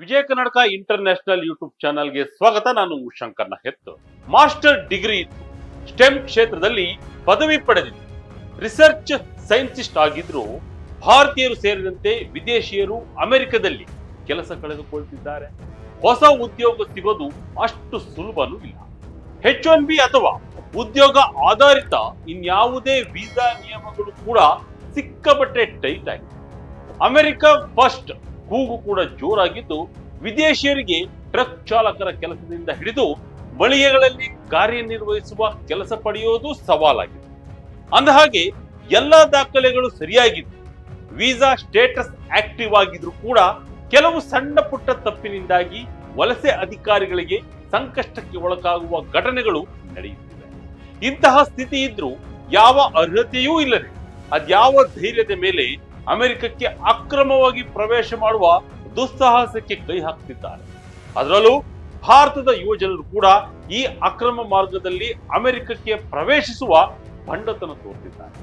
ವಿಜಯ Karnataka international YouTube ಚಾನಲ್ಗೆ ಸ್ವಾಗತ. ನಾನು ಶಂಕರ್ನ ಹೆತ್ತು ಮಾಸ್ಟರ್ ಡಿಗ್ರಿ ಸ್ಟೆಮ್ ಕ್ಷೇತ್ರದಲ್ಲಿ ಪದವಿ ಪಡೆದಿದ್ದು. ರಿಸರ್ಚ್ ಸೈಂಟಿಸ್ಟ್ ಆಗಿದ್ರು, ಭಾರತೀಯರು ಸೇರಿದಂತೆ ವಿದೇಶಿಯರು ಅಮೆರಿಕದಲ್ಲಿ ಕೆಲಸ ಕಳೆದುಕೊಳ್ತಿದ್ದಾರೆ. ಹೊಸ ಉದ್ಯೋಗ ಸಿಗೋದು ಅಷ್ಟು ಸುಲಭನೂ ಇಲ್ಲ. ಹೆಚ್ ಒನ್ ಬಿ ಅಥವಾ ಉದ್ಯೋಗ ಆಧಾರಿತ ಇನ್ಯಾವುದೇ ವೀಸಾ ನಿಯಮಗಳು ಕೂಡ ಸಿಕ್ಕಾಪಟ್ಟೆ ಟೈಟ್ ಆಗಿದೆ. ಅಮೆರಿಕ ಫಸ್ಟ್ ಕೂಗು ಕೂಡ ಜೋರಾಗಿದ್ದು ವಿದೇಶಿಯರಿಗೆ ಟ್ರಕ್ ಚಾಲಕರ ಕೆಲಸದಿಂದ ಹಿಡಿದು ಮಳಿಗೆಗಳಲ್ಲಿ ಕಾರ್ಯನಿರ್ವಹಿಸುವ ಕೆಲಸ ಪಡೆಯೋದು ಸವಾಲಾಗಿದೆ. ಅಂದಹಾಗೆ ಎಲ್ಲ ದಾಖಲೆಗಳು ಸರಿಯಾಗಿದ್ದು, ವೀಸಾ ಸ್ಟೇಟಸ್ ಆಕ್ಟಿವ್ ಆಗಿದ್ರು ಕೂಡ ಕೆಲವು ಸಣ್ಣ ಪುಟ್ಟ ತಪ್ಪಿನಿಂದಾಗಿ ವಲಸೆ ಅಧಿಕಾರಿಗಳಿಗೆ ಸಂಕಷ್ಟಕ್ಕೆ ಒಳಗಾಗುವ ಘಟನೆಗಳು ನಡೆಯುತ್ತಿವೆ. ಇಂತಹ ಸ್ಥಿತಿ ಇದ್ರೂ ಯಾವ ಅರ್ಹತೆಯೂ ಇಲ್ಲದೆ ಅದ್ಯಾವ ಧೈರ್ಯದ ಮೇಲೆ ಅಮೆರಿಕಕ್ಕೆ ಅಕ್ರಮವಾಗಿ ಪ್ರವೇಶ ಮಾಡುವ ದುಸ್ಸಾಹಸಕ್ಕೆ ಕೈ ಹಾಕ್ತಿದ್ದಾರೆ. ಅದರಲ್ಲೂ ಭಾರತದ ಯುವಜನರು ಕೂಡ ಈ ಅಕ್ರಮ ಮಾರ್ಗದಲ್ಲಿ ಅಮೆರಿಕಕ್ಕೆ ಪ್ರವೇಶಿಸುವ ಭಂಡತನ ತೋರ್ತಿದ್ದಾರೆ.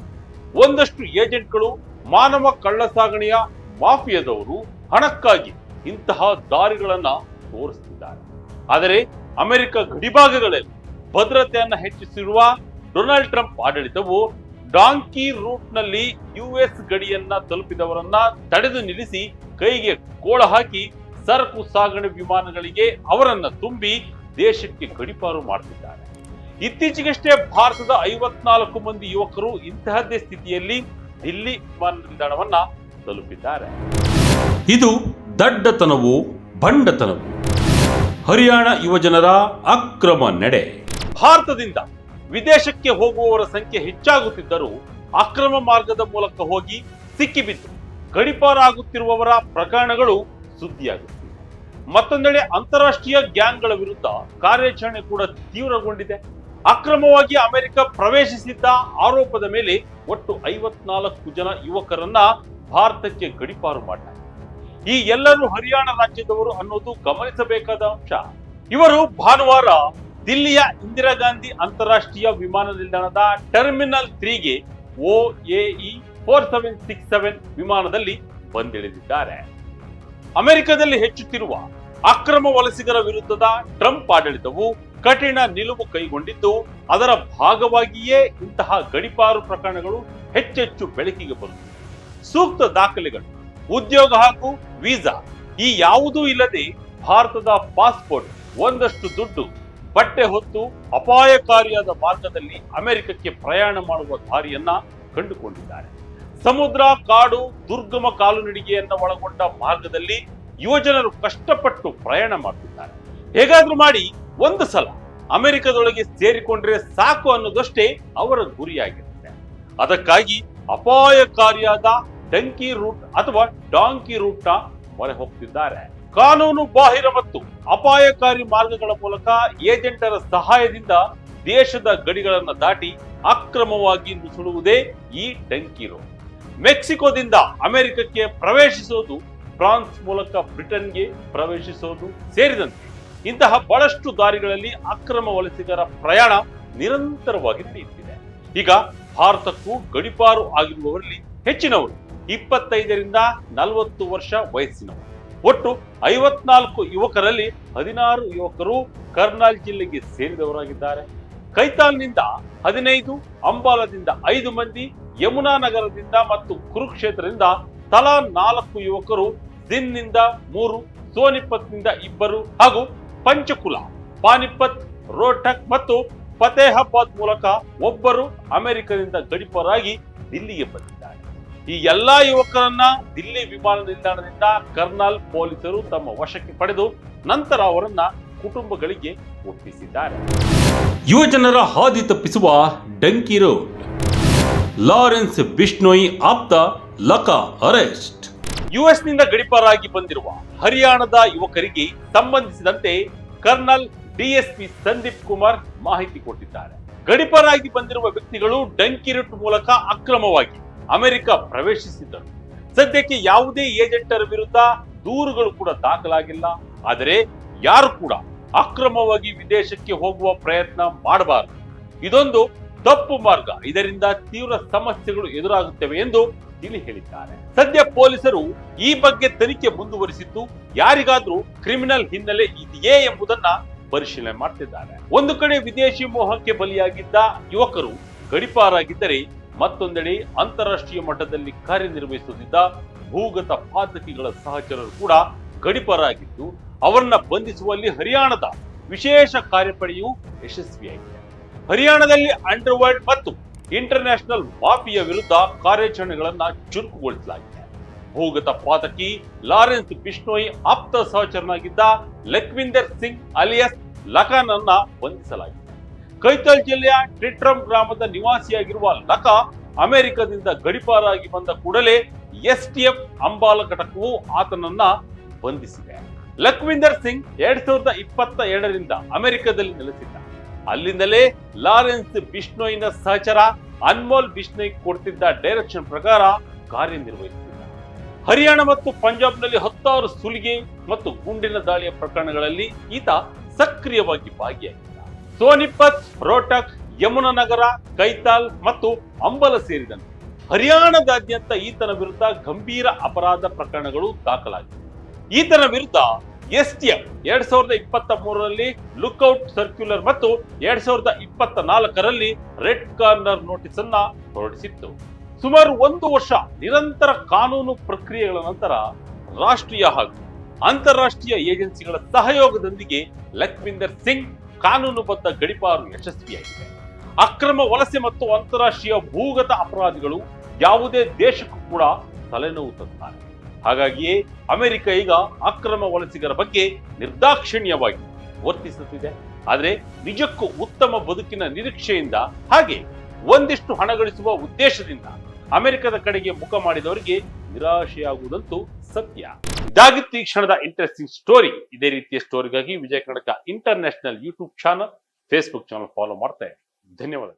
ಒಂದಷ್ಟು ಏಜೆಂಟ್ಗಳು ಮಾನವ ಕಳ್ಳಸಾಗಣೆಯ ಮಾಫಿಯಾದವರು ಹಣಕ್ಕಾಗಿ ಇಂತಹ ದಾರಿಗಳನ್ನ ತೋರಿಸುತ್ತಿದ್ದಾರೆ ಆದರೆ ಅಮೆರಿಕ ಗಡಿಭಾಗಗಳಲ್ಲಿ ಭದ್ರತೆಯನ್ನು ಹೆಚ್ಚಿಸಿರುವ ಡೊನಾಲ್ಡ್ ಟ್ರಂಪ್ ಆಡಳಿತವು ಡಾಂಕಿ ರೂಟ್ನಲ್ಲಿ ಯುಎಸ್ ಗಡಿಯನ್ನ ತಲುಪಿದವರನ್ನ ತಡೆದು ನಿಲ್ಲಿಸಿ ಕೈಗೆ ಕೋಳ ಹಾಕಿ ಸರಕು ಸಾಗಣೆ ವಿಮಾನಗಳಿಗೆ ಅವರನ್ನ ತುಂಬಿ ದೇಶಕ್ಕೆ ಗಡಿಪಾರು ಮಾಡ್ತಿದ್ದಾರೆ. ಇತ್ತೀಚೆಗಷ್ಟೇ ಭಾರತದ ಐವತ್ನಾಲ್ಕು ಮಂದಿ ಯುವಕರು ಇಂತಹದ್ದೇ ಸ್ಥಿತಿಯಲ್ಲಿ ದಿಲ್ಲಿ ವಿಮಾನ ನಿಲ್ದಾಣವನ್ನ ತಲುಪಿದ್ದಾರೆ. ಇದು ದಡ್ಡತನವು ಭಂಡತನವು ಹರಿಯಾಣ ಯುವಜನರ ಅಕ್ರಮ ನಡೆ. ಭಾರತದಿಂದ ವಿದೇಶಕ್ಕೆ ಹೋಗುವವರ ಸಂಖ್ಯೆ ಹೆಚ್ಚಾಗುತ್ತಿದ್ದರೂ ಅಕ್ರಮ ಮಾರ್ಗದ ಮೂಲಕ ಹೋಗಿ ಸಿಕ್ಕಿಬಿದ್ದು ಗಡಿಪಾರಾಗುತ್ತಿರುವವರ ಪ್ರಕರಣಗಳು ಸುದ್ದಿಯಾಗುತ್ತಿವೆ. ಮತ್ತೊಂದೆಡೆ ಅಂತಾರಾಷ್ಟ್ರೀಯ ಗ್ಯಾಂಗ್ಗಳ ವಿರುದ್ಧ ಕಾರ್ಯಾಚರಣೆ ಕೂಡ ತೀವ್ರಗೊಂಡಿದೆ. ಅಕ್ರಮವಾಗಿ ಅಮೆರಿಕ ಪ್ರವೇಶಿಸಿದ್ದ ಆರೋಪದ ಮೇಲೆ ಒಟ್ಟು ಐವತ್ನಾಲ್ಕು ಜನ ಯುವಕರನ್ನ ಭಾರತಕ್ಕೆ ಗಡಿಪಾರು ಮಾಡಿದ್ದಾರೆ. ಈ ಎಲ್ಲರೂ ಹರಿಯಾಣ ರಾಜ್ಯದವರು ಅನ್ನೋದು ಗಮನಿಸಬೇಕಾದ ಅಂಶ. ಇವರು ಭಾನುವಾರ ದಿಲ್ಲಿಯ ಇಂದಿರಾ ಗಾಂಧಿ ಅಂತಾರಾಷ್ಟ್ರೀಯ ವಿಮಾನ ನಿಲ್ದಾಣದ terminal ತ್ರೀಗೆ A four seven six seven ವಿಮಾನದಲ್ಲಿ ಬಂದಿಳಿದಿದ್ದಾರೆ. ಅಮೆರಿಕದಲ್ಲಿ ಹೆಚ್ಚುತ್ತಿರುವ ಅಕ್ರಮ ವಲಸಿಗರ ವಿರುದ್ಧದ ಟ್ರಂಪ್ ಆಡಳಿತವು ಕಠಿಣ ನಿಲುವು ಕೈಗೊಂಡಿದ್ದು, ಅದರ ಭಾಗವಾಗಿಯೇ ಇಂತಹ ಗಡಿಪಾರು ಪ್ರಕರಣಗಳು ಹೆಚ್ಚೆಚ್ಚು ಬೆಳಕಿಗೆ ಬರುತ್ತಿವೆ ಸೂಕ್ತ ದಾಖಲೆಗಳು, ಉದ್ಯೋಗ ಹಾಗೂ ವೀಸಾ ಈ ಯಾವುದೂ ಇಲ್ಲದೆ ಭಾರತದ ಪಾಸ್ಪೋರ್ಟ್ ಒಂದಷ್ಟು ದುಡ್ಡು ಬಟ್ಟೆ ಹೊತ್ತು ಅಪಾಯಕಾರಿಯಾದ ಮಾರ್ಗದಲ್ಲಿ ಅಮೆರಿಕಕ್ಕೆ ಪ್ರಯಾಣ ಮಾಡುವ ದಾರಿಯನ್ನ ಕಂಡುಕೊಂಡಿದ್ದಾರೆ. ಸಮುದ್ರ, ಕಾಡು, ದುರ್ಗಮ ಕಾಲುನಡಿಗೆಯನ್ನ ಒಳಗೊಂಡ ಮಾರ್ಗದಲ್ಲಿ ಯುವಜನರು ಕಷ್ಟಪಟ್ಟು ಪ್ರಯಾಣ ಮಾಡ್ತಿದ್ದಾರೆ. ಹೇಗಾದ್ರೂ ಮಾಡಿ ಒಂದು ಸಲ ಅಮೆರಿಕದೊಳಗೆ ಸೇರಿಕೊಂಡ್ರೆ ಸಾಕು ಅನ್ನೋದಷ್ಟೇ ಅವರ ಗುರಿಯಾಗಿರುತ್ತೆ. ಅದಕ್ಕಾಗಿ ಅಪಾಯಕಾರಿಯಾದ ಡಂಕಿ ರೂಟ್ ಅಥವಾ ಡಾಂಕಿ ರೂಟ್ನ ಮೊರೆ ಹೋಗ್ತಿದ್ದಾರೆ ಕಾನೂನು ಬಾಹಿರ ಮತ್ತು ಅಪಾಯಕಾರಿ ಮಾರ್ಗಗಳ ಮೂಲಕ ಏಜೆಂಟರ ಸಹಾಯದಿಂದ ದೇಶದ ಗಡಿಗಳನ್ನು ದಾಟಿ ಅಕ್ರಮವಾಗಿ ನುಸುಳುವುದೇ ಈ ಟಂಕಿ ರೂಟ್ ಮೆಕ್ಸಿಕೋದಿಂದ ಅಮೆರಿಕಕ್ಕೆ ಪ್ರವೇಶಿಸೋದು ಫ್ರಾನ್ಸ್ ಮೂಲಕ ಬ್ರಿಟನ್ಗೆ ಪ್ರವೇಶಿಸೋದು ಸೇರಿದಂತೆ ಇಂತಹ ಬಹಳಷ್ಟು ದಾರಿಗಳಲ್ಲಿ ಅಕ್ರಮ ವಲಸಿಗರ ಪ್ರಯಾಣ ನಿರಂತರವಾಗಿ ನಡೆಯುತ್ತಿದೆ. ಈಗ ಭಾರತಕ್ಕೂ ಗಡಿಪಾರು ಆಗಿರುವವರಲ್ಲಿ ಹೆಚ್ಚಿನವರು ಇಪ್ಪತ್ತೈದರಿಂದ ನಲವತ್ತು ವರ್ಷ ವಯಸ್ಸಿನವರು. ಒಟ್ಟು ಐವತ್ನಾಲ್ಕು ಯುವಕರಲ್ಲಿ ಹದಿನಾರು ಯುವಕರು ಕರ್ನಾಲ್ ಜಿಲ್ಲೆಗೆ ಸೇರಿದವರಾಗಿದ್ದಾರೆ. ಕೈತಾಲ್ನಿಂದ ಹದಿನೈದು, ಅಂಬಾಲದಿಂದ ಐದು ಮಂದಿ, ಯಮುನಾ ನಗರದಿಂದ ಮತ್ತು ಕುರುಕ್ಷೇತ್ರದಿಂದ ತಲಾ ನಾಲ್ಕು ಯುವಕರು, ದಿನ್ನಿಂದ ಮೂರು, ಸೋನಿಪತ್ನಿಂದ ಇಬ್ಬರು ಹಾಗೂ ಪಂಚಕುಲ, ಪಾನಿಪತ್, ರೋಟಕ್ ಮತ್ತು ಫತೇಹಾಬಾದ್ ಮೂಲಕ ಒಬ್ಬರು ಅಮೆರಿಕದಿಂದ ಗಡಿಪರಾಗಿ ದಿಲ್ಲಿಗೆ ಬಂದಿದ್ದಾರೆ. ಈ ಎಲ್ಲಾ ಯುವಕರನ್ನ ದಿಲ್ಲಿ ವಿಮಾನ ನಿಲ್ದಾಣದಿಂದ ಕರ್ನಲ್ ಪೊಲೀಸರು ತಮ್ಮ ವಶಕ್ಕೆ ಪಡೆದು ನಂತರ ಅವರನ್ನ ಕುಟುಂಬಗಳಿಗೆ ಒಪ್ಪಿಸಿದ್ದಾರೆ. ಯುವಜನರ ಹಾದಿ ತಪ್ಪಿಸುವ ಡಂಕಿ ರೋಡ್. ಲಾರೆನ್ಸ್ ಬಿಷ್ಣೋಯಿ ಆಪ್ತ ಲಕ ಅರೆಸ್ಟ್. ಯುಎಸ್ನಿಂದ ಗಡಿಪಾರಾಗಿ ಬಂದಿರುವ ಹರಿಯಾಣದ ಯುವಕರಿಗೆ ಸಂಬಂಧಿಸಿದಂತೆ ಕರ್ನಲ್ ಡಿಎಸ್ಪಿ ಸಂದೀಪ್ ಕುಮಾರ್ ಮಾಹಿತಿ ಕೊಟ್ಟಿದ್ದಾರೆ. ಗಡಿಪಾರಾಗಿ ಬಂದಿರುವ ವ್ಯಕ್ತಿಗಳು ಡಂಕಿ ರೂಟ್ ಮೂಲಕ ಅಕ್ರಮವಾಗಿ ಅಮೆರಿಕ ಪ್ರವೇಶಿಸಿದ್ದರು. ಸದ್ಯಕ್ಕೆ ಯಾವುದೇ ಏಜೆಂಟರ ವಿರುದ್ಧ ದೂರುಗಳು ಕೂಡ ದಾಖಲಾಗಿಲ್ಲ. ಆದರೆ ಯಾರು ಕೂಡ ಅಕ್ರಮವಾಗಿ ವಿದೇಶಕ್ಕೆ ಹೋಗುವ ಪ್ರಯತ್ನ ಮಾಡಬಾರದು. ಇದೊಂದು ತಪ್ಪು ಮಾರ್ಗ. ಇದರಿಂದ ತೀವ್ರ ಸಮಸ್ಯೆಗಳು ಎದುರಾಗುತ್ತವೆ ಎಂದು ಇಲ್ಲಿ ಹೇಳಿದ್ದಾರೆ. ಸದ್ಯ ಪೊಲೀಸರು ಈ ಬಗ್ಗೆ ತನಿಖೆ ಮುಂದುವರಿಸಿದ್ದು ಯಾರಿಗಾದ್ರೂ ಕ್ರಿಮಿನಲ್ ಹಿನ್ನೆಲೆ ಇದೆಯೇ ಎಂಬುದನ್ನ ಪರಿಶೀಲನೆ ಮಾಡ್ತಿದ್ದಾರೆ. ಒಂದು ಕಡೆ ವಿದೇಶಿ ಮೋಹಕ್ಕೆ ಬಲಿಯಾಗಿದ್ದ ಯುವಕರು ಗಡಿಪಾರಾಗಿದ್ದರೆ ಮತ್ತೊಂದೆಡೆ ಅಂತಾರಾಷ್ಟ್ರೀಯ ಮಟ್ಟದಲ್ಲಿ ಕಾರ್ಯನಿರ್ವಹಿಸುತ್ತಿದ್ದ ಭೂಗತ ಪಾತಕಿಗಳ ಸಹಚರರು ಕೂಡ ಗಡಿಪರಾಗಿದ್ದು, ಅವರನ್ನ ಬಂಧಿಸುವಲ್ಲಿ ಹರಿಯಾಣದ ವಿಶೇಷ ಕಾರ್ಯಪಡೆಯು ಯಶಸ್ವಿಯಾಗಿದೆ. ಹರಿಯಾಣದಲ್ಲಿ ಅಂಡರ್ವರ್ಲ್ಡ್ ಮತ್ತು ಇಂಟರ್ನ್ಯಾಷನಲ್ ಮಾಫಿಯ ವಿರುದ್ಧ ಕಾರ್ಯಾಚರಣೆಗಳನ್ನ ಚುರುಕುಗೊಳಿಸಲಾಗಿದೆ. ಭೂಗತ ಪಾತಕಿ ಲಾರೆನ್ಸ್ ಬಿಷ್ಣೋಯಿ ಆಪ್ತ ಸಹಚರನಾಗಿದ್ದ ಲಕ್ವಿಂದರ್ ಸಿಂಗ್ ಅಲಿಯಸ್ ಲಖನ್ ಅನ್ನ ಬಂಧಿಸಲಾಗಿದೆ. ಕೈತಲ್ ಜಿಲ್ಲೆಯ ಟ್ರಿಟ್ರಮ್ ಗ್ರಾಮದ ನಿವಾಸಿಯಾಗಿರುವ ಲಕ ಅಮೆರಿಕದಿಂದ ಗಡಿಪಾರಾಗಿ ಬಂದ ಕೂಡಲೇ ಎಸ್ಟಿಎಫ್ ಅಂಬಾಲ ಘಟಕವು ಆತನನ್ನ ಬಂಧಿಸಿದೆ. ಲಕ್ವಿಂದರ್ ಸಿಂಗ್ ಎರಡ್ ಸಾವಿರದ ಇಪ್ಪತ್ತ ಎರಡರಿಂದ ಅಮೆರಿಕದಲ್ಲಿ ನೆಲೆಸಿದ್ದ. ಅಲ್ಲಿಂದಲೇ ಲಾರೆನ್ಸ್ ಬಿಷ್ಣೋಯ್ನ ಸಹಚರ ಅನ್ಮೋಲ್ ಬಿಷ್ಣೋಯ್ ಕೊಡ್ತಿದ್ದ ಡೈರೆಕ್ಷನ್ ಪ್ರಕಾರ ಕಾರ್ಯನಿರ್ವಹಿಸುತ್ತಿದ್ದ ಹರಿಯಾಣ ಮತ್ತು ಪಂಜಾಬ್ನಲ್ಲಿ ಹತ್ತಾರು ಸುಲಿಗೆ ಮತ್ತು ಗುಂಡಿನ ದಾಳಿಯ ಪ್ರಕರಣಗಳಲ್ಲಿ ಈತ ಸಕ್ರಿಯವಾಗಿ ಭಾಗಿಯಾಗಿದ್ದ. ಸೋನಿಪತ್ ರೋಟಕ್ ಯಮುನಾನಗರ ಕೈತಾಲ್ ಮತ್ತು ಅಂಬಲ ಸೇರಿದಂತೆ ಹರಿಯಾಣದಾದ್ಯಂತ ಈತನ ವಿರುದ್ಧ ಗಂಭೀರ ಅಪರಾಧ ಪ್ರಕರಣಗಳು ದಾಖಲಾಗಿವೆ. ಈತನ ವಿರುದ್ಧ ಎಸ್ಟಿಎಫ್ ಎರಡ್ ಸಾವಿರದ ಇಪ್ಪತ್ತ ಮೂರರಲ್ಲಿ ಲುಕ್ಔಟ್ ಸರ್ಕ್ಯುಲರ್ ಮತ್ತು ಎರಡ್ ಸಾವಿರದ ಇಪ್ಪತ್ತ ನಾಲ್ಕರಲ್ಲಿ ರೆಡ್ ಕಾರ್ನರ್ ನೋಟಿಸ್ ಅನ್ನ ಹೊರಡಿಸಿತ್ತು. ಸುಮಾರು ಒಂದು ವರ್ಷ ನಿರಂತರ ಕಾನೂನು ಪ್ರಕ್ರಿಯೆಗಳ ನಂತರ ರಾಷ್ಟ್ರೀಯ ಹಾಗೂ ಅಂತಾರಾಷ್ಟ್ರೀಯ ಏಜೆನ್ಸಿಗಳ ಸಹಯೋಗದೊಂದಿಗೆ ಲಕ್ವಿಂದರ್ ಸಿಂಗ್ ಕಾನೂನುಬದ್ಧ ಗಡಿಪಾರು ಯಶಸ್ವಿಯಾಗಿದೆ. ಅಕ್ರಮ ವಲಸೆ ಮತ್ತು ಅಂತಾರಾಷ್ಟ್ರೀಯ ಭೂಗತ ಅಪರಾಧಿಗಳು ಯಾವುದೇ ದೇಶಕ್ಕೂ ಕೂಡ ತಲೆನೋವು ತಂದಿದ್ದಾರೆ. ಹಾಗಾಗಿಯೇ ಅಮೆರಿಕ ಈಗ ಅಕ್ರಮ ವಲಸಿಗರ ಬಗ್ಗೆ ನಿರ್ದಾಕ್ಷಿಣ್ಯವಾಗಿ ವರ್ತಿಸುತ್ತಿದೆ. ಆದರೆ ನಿಜಕ್ಕೂ ಉತ್ತಮ ಬದುಕಿನ ನಿರೀಕ್ಷೆಯಿಂದ ಹಾಗೆ ಒಂದಿಷ್ಟು ಹಣ ಗಳಿಸುವ ಉದ್ದೇಶದಿಂದ ಅಮೆರಿಕದ ಕಡೆಗೆ ಮುಖ ಮಾಡಿದವರಿಗೆ ನಿರಾಶೆಯಾಗುವುದಂತೂ ಸತ್ಯ. ಇದಾಗಿತ್ತು ಈ ಕ್ಷಣದ ಇಂಟ್ರೆಸ್ಟಿಂಗ್ ಸ್ಟೋರಿ ಇದೇ ರೀತಿಯ ಸ್ಟೋರಿಗಾಗಿ Vijaya Karnataka international YouTube channel Facebook channel follow ಮಾಡ್ತಾ ಧನ್ಯವಾದ